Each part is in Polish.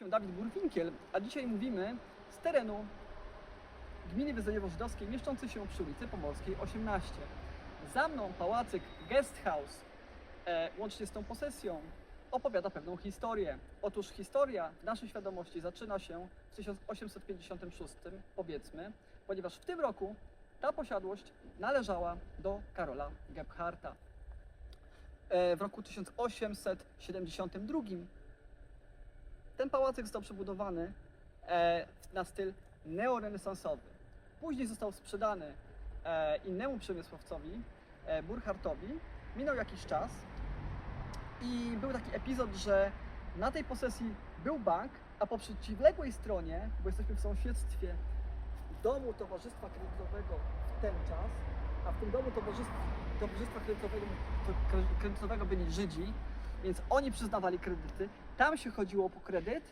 się Dawid Burwinkiel, a dzisiaj mówimy z terenu gminy Wyzelewo-Żydowskiej mieszczącej się przy ulicy Pomorskiej 18. Za mną pałacyk Guest House, e, łącznie z tą posesją, opowiada pewną historię. Otóż historia w naszej świadomości zaczyna się w 1856, powiedzmy, ponieważ w tym roku ta posiadłość należała do Karola Gebharta. E, w roku 1872 ten pałacyk został przebudowany e, na styl neorenesansowy. Później został sprzedany e, innemu przemysłowcowi, e. Minął jakiś czas i był taki epizod, że na tej posesji był bank, a po przeciwległej stronie, bo jesteśmy w sąsiedztwie domu Towarzystwa Kredytowego w ten czas, a w tym domu Towarzystwa, towarzystwa kredytowego, to, kredytowego byli Żydzi, więc oni przyznawali kredyty. Tam się chodziło po kredyt,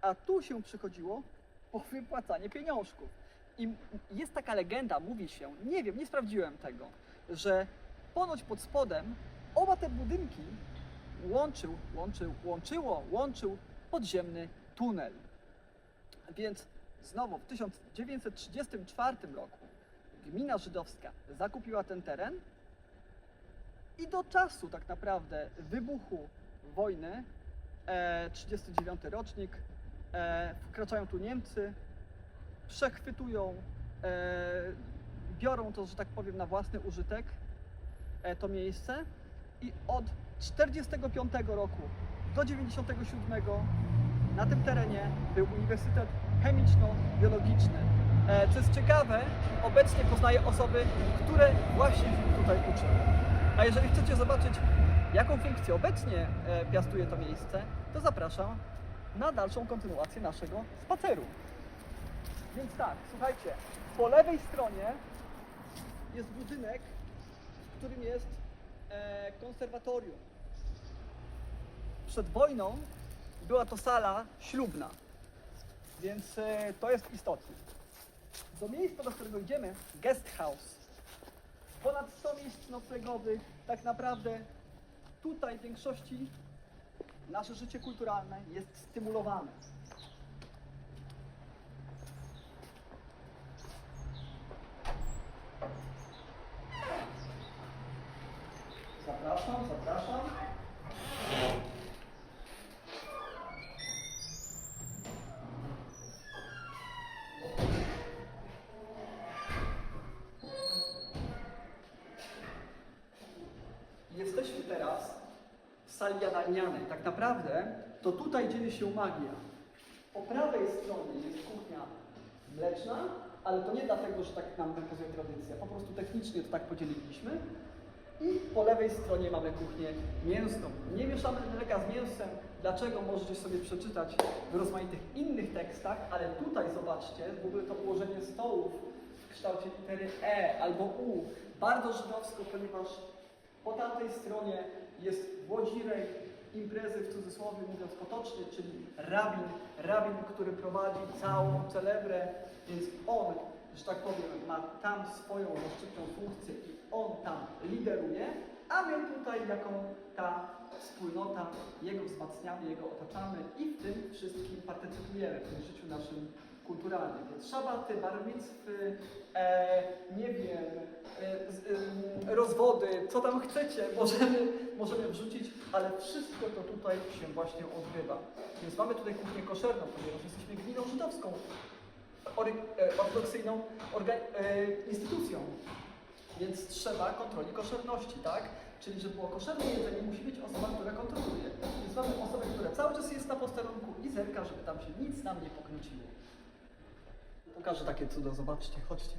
a tu się przychodziło po wypłacanie pieniążków. I jest taka legenda, mówi się, nie wiem, nie sprawdziłem tego, że ponoć pod spodem oba te budynki łączył, łączył, łączyło, łączył podziemny tunel. Więc znowu w 1934 roku gmina żydowska zakupiła ten teren i do czasu tak naprawdę wybuchu wojny, e, 39 rocznik, e, wkraczają tu Niemcy, przechwytują, e, biorą to, że tak powiem, na własny użytek e, to miejsce i od 45 roku do 97 na tym terenie był Uniwersytet Chemiczno-Biologiczny. E, co jest ciekawe, obecnie poznaję osoby, które właśnie tutaj uczą. A jeżeli chcecie zobaczyć, jaką funkcję obecnie e, piastuje to miejsce, to zapraszam na dalszą kontynuację naszego spaceru. Więc tak, słuchajcie, po lewej stronie jest budynek, w którym jest e, konserwatorium. Przed wojną była to sala ślubna, więc e, to jest istotne. Do miejsca, do którego idziemy, guest house. Ponad 100 miejsc noclegowych, tak naprawdę tutaj w większości nasze życie kulturalne jest stymulowane. Sali jadalnianej. Tak naprawdę to tutaj dzieje się magia. Po prawej stronie jest kuchnia mleczna, ale to nie dlatego, że tak nam nakazuje tradycja. Po prostu technicznie to tak podzieliliśmy. I po lewej stronie mamy kuchnię mięsną. Nie mieszamy mleka z mięsem. Dlaczego możecie sobie przeczytać w rozmaitych innych tekstach, ale tutaj zobaczcie, w ogóle to ułożenie stołów w kształcie litery E albo U. Bardzo żydowsko, ponieważ po tamtej stronie jest Włodzirej, imprezy w cudzysłowie mówiąc potocznie, czyli rabin, rabin, który prowadzi całą celebrę, więc on, że tak powiem, ma tam swoją rozstrzygną funkcję i on tam lideruje, a my tutaj jako ta wspólnota jego wzmacniamy, jego otaczamy i w tym wszystkim partycypujemy, w tym życiu naszym kulturalnym. Więc szabaty, bar mitzwy, e, nie wiem, e, z, em, rozwody, co tam chcecie, możemy, możemy wrzucić, ale wszystko to tutaj się właśnie odbywa. Więc mamy tutaj kuchnię koszerną, ponieważ jesteśmy gminą żydowską, ory, e, ortodoksyjną orga, e, instytucją. Więc trzeba kontroli koszerności, tak? Czyli, żeby było koszerne jedzenie, musi być osoba, która kontroluje. Więc mamy osobę, która cały czas jest na posterunku i zerka, żeby tam się nic nam nie pokręciło. Pokażę takie cudo, zobaczcie, chodźcie.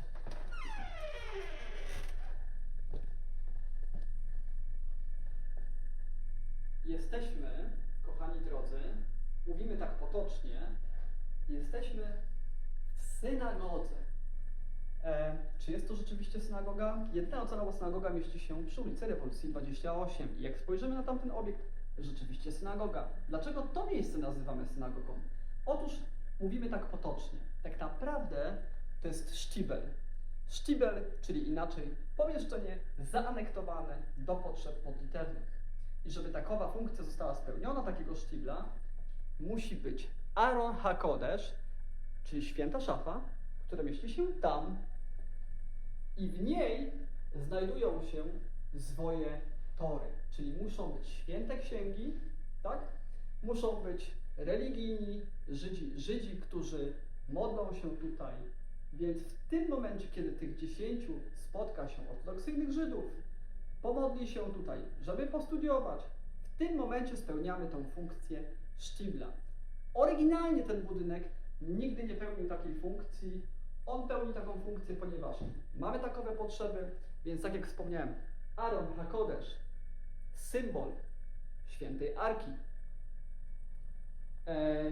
Jesteśmy, kochani drodzy, mówimy tak potocznie, jesteśmy w synagodze. E, czy jest to rzeczywiście synagoga? Jedyna ocalowa synagoga mieści się przy ulicy Rewolucji 28. I jak spojrzymy na tamten obiekt, rzeczywiście synagoga. Dlaczego to miejsce nazywamy synagogą? Otóż mówimy tak potocznie. Tak naprawdę to jest sztibel. Sztibel, czyli inaczej pomieszczenie zaanektowane do potrzeb modlitewnych. I żeby takowa funkcja została spełniona, takiego sztibla, musi być Aaron HaKodesh, czyli święta szafa, która mieści się tam i w niej znajdują się zwoje Tory, czyli muszą być święte księgi, tak? Muszą być religijni Żydzi, Żydzi, którzy modlą się tutaj. Więc w tym momencie, kiedy tych dziesięciu spotka się ortodoksyjnych Żydów, pomodli się tutaj, żeby postudiować, w tym momencie spełniamy tą funkcję sztibla. Oryginalnie ten budynek nigdy nie pełnił takiej funkcji. On pełni taką funkcję, ponieważ mamy takowe potrzeby, więc tak jak wspomniałem, Aaron HaKodesh, symbol świętej Arki. E,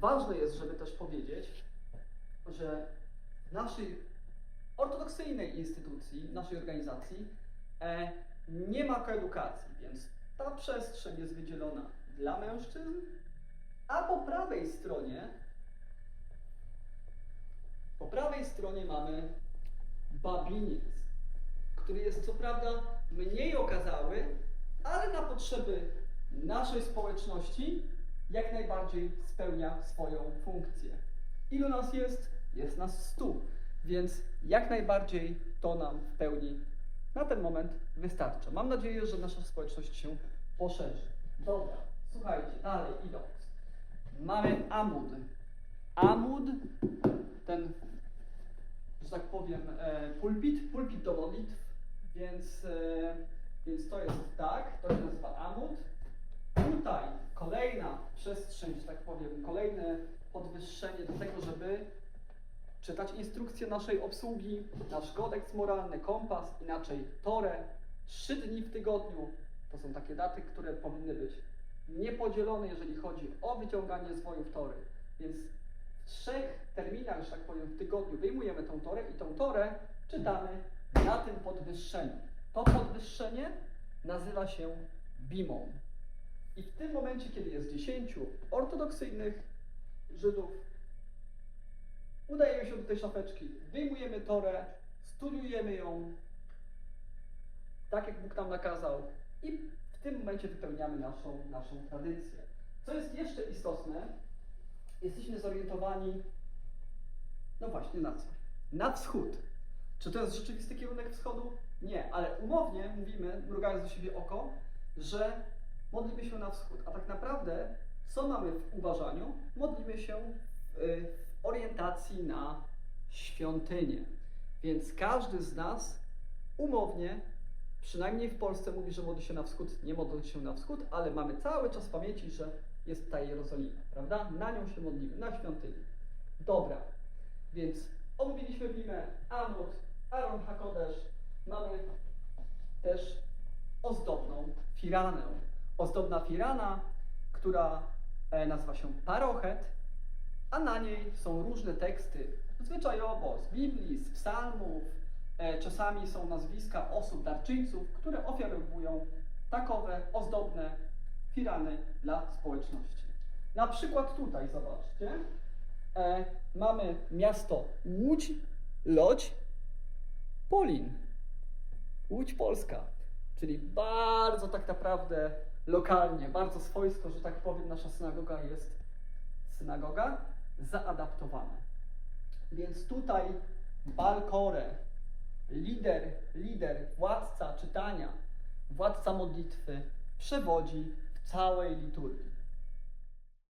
ważne jest, żeby też powiedzieć, że w naszej ortodoksyjnej instytucji, naszej organizacji e, nie ma koedukacji, więc ta przestrzeń jest wydzielona dla mężczyzn, a po prawej stronie po prawej stronie mamy babiniec, który jest co prawda mniej okazały, ale na potrzeby naszej społeczności jak najbardziej spełnia swoją funkcję. Ilu nas jest? Jest nas stu, więc jak najbardziej to nam w pełni na ten moment wystarcza. Mam nadzieję, że nasza społeczność się poszerzy. Dobra, słuchajcie, dalej idąc. Mamy Amud. Amud, ten, że tak powiem, e, pulpit, pulpit do modlitw, więc, e, więc to jest tak, to się nazywa Amud. Tutaj kolejna przestrzeń, że tak powiem, kolejne podwyższenie do tego, żeby czytać instrukcje naszej obsługi, nasz kodeks moralny, kompas, inaczej Torę, trzy dni w tygodniu. To są takie daty, które powinny być niepodzielone, jeżeli chodzi o wyciąganie zwojów Tory. Więc w trzech terminach, że tak powiem, w tygodniu wyjmujemy tą Torę i tą Torę czytamy na tym podwyższeniu. To podwyższenie nazywa się bimą. I w tym momencie, kiedy jest dziesięciu ortodoksyjnych Żydów, udajemy się do tej szafeczki, wyjmujemy Torę, studiujemy ją, tak jak Bóg nam nakazał i w tym momencie wypełniamy naszą, naszą tradycję. Co jest jeszcze istotne, jesteśmy zorientowani, no właśnie na co? Na wschód. Czy to jest rzeczywisty kierunek wschodu? Nie, ale umownie mówimy, mrugając do siebie oko, że modlimy się na wschód. A tak naprawdę, co mamy w uważaniu? Modlimy się w, y, w orientacji na świątynię. Więc każdy z nas umownie, przynajmniej w Polsce, mówi, że modli się na wschód, nie modli się na wschód, ale mamy cały czas w pamięci, że jest ta Jerozolima, prawda? Na nią się modlimy, na świątynię. Dobra, więc omówiliśmy Bimę, Amut, Aaron Hakodesz, mamy też ozdobną firanę. Ozdobna firana, która e, nazywa się parochet, a na niej są różne teksty, zwyczajowo z Biblii, z psalmów, e, czasami są nazwiska osób, darczyńców, które ofiarowują takowe ozdobne firany dla społeczności. Na przykład tutaj, zobaczcie, e, mamy miasto Łódź, Lodź, Polin. Łódź Polska, czyli bardzo tak naprawdę lokalnie, bardzo swojsko, że tak powiem, nasza synagoga jest synagoga zaadaptowana. Więc tutaj Balkore, lider, lider, władca czytania, władca modlitwy przewodzi w całej liturgii.